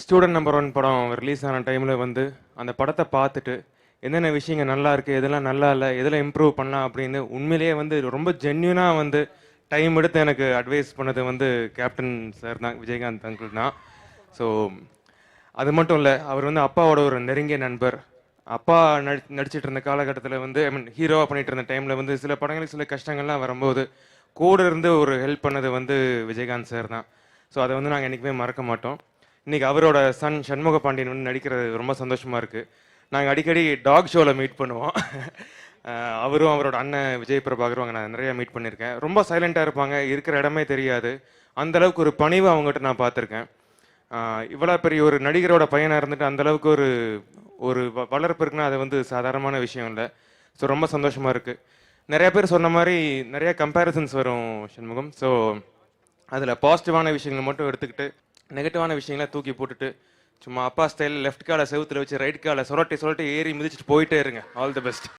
Student number one படம் release ஆன டைமில் வந்து அந்த படத்தை பார்த்துட்டு என்னென்ன விஷயங்கள் நல்லா இருக்குது எதெல்லாம் நல்லா இல்லை எதில் இம்ப்ரூவ் பண்ணலாம் அப்படின்னு உண்மையிலேயே வந்து ரொம்ப ஜென்யூனாக வந்து டைம் எடுத்து எனக்கு அட்வைஸ் பண்ணது வந்து கேப்டன் சார் தான் விஜயகாந்த் அங்கிள் தான். ஸோ அது மட்டும் இல்லை அவர் வந்து அப்பாவோட ஒரு நெருங்கிய நண்பர். அப்பா நடி நடிச்சிட்டு இருந்த காலகட்டத்தில் வந்து ஐ மீன் ஹீரோவாக பண்ணிட்டு இருந்த டைமில் வந்து சில படங்களுக்கு சில கஷ்டங்கள்லாம் வரும்போது கூட இருந்து ஒரு ஹெல்ப் பண்ணது வந்து விஜயகாந்த் சார் தான். ஸோ அதை வந்து நாங்கள் என்றைக்குமே மறக்க மாட்டோம். இன்றைக்கி அவரோட சன் சண்முக பாண்டியன் வந்து நடிக்கிறது ரொம்ப சந்தோஷமாக இருக்குது நாங்கள் அடிக்கடி டாக் ஷோவில் மீட் பண்ணுவோம். அவரும் அவரோட அண்ணன் விஜய் பிரபாகரும் அங்கே நான் நிறையா மீட் பண்ணியிருக்கேன் ரொம்ப சைலண்ட்டாக இருப்பாங்க இருக்கிற இடமே தெரியாது. அந்தளவுக்கு ஒரு பணிவு அவங்ககிட்ட நான் பார்த்துருக்கேன். இவ்வளோ பெரிய ஒரு நடிகரோட பையனாக இருந்துட்டு அந்த அளவுக்கு ஒரு ஒரு வ- வளர்ப்பு இருக்குன்னா அது வந்து சாதாரணமான விஷயம் இல்லை. ஸோ ரொம்ப சந்தோஷமாக இருக்குது நிறைய பேர் சொன்ன மாதிரி நிறைய கம்பேரிசன்ஸ் வரும் சண்முகம். ஸோ அதில் பாசிட்டிவான விஷயங்களை மட்டும் எடுத்துக்கிட்டு நெகட்டிவான விஷயங்களை தூக்கி போட்டுட்டு சும்மா அப்பா ஸ்டைல் லெஃப்ட் காலை செவுத்துல வச்சு ரைட் காலை சுரட்டி சொரட்டி ஏறி மிதிச்சிட்டு போயிட்டே இருங்க. All the best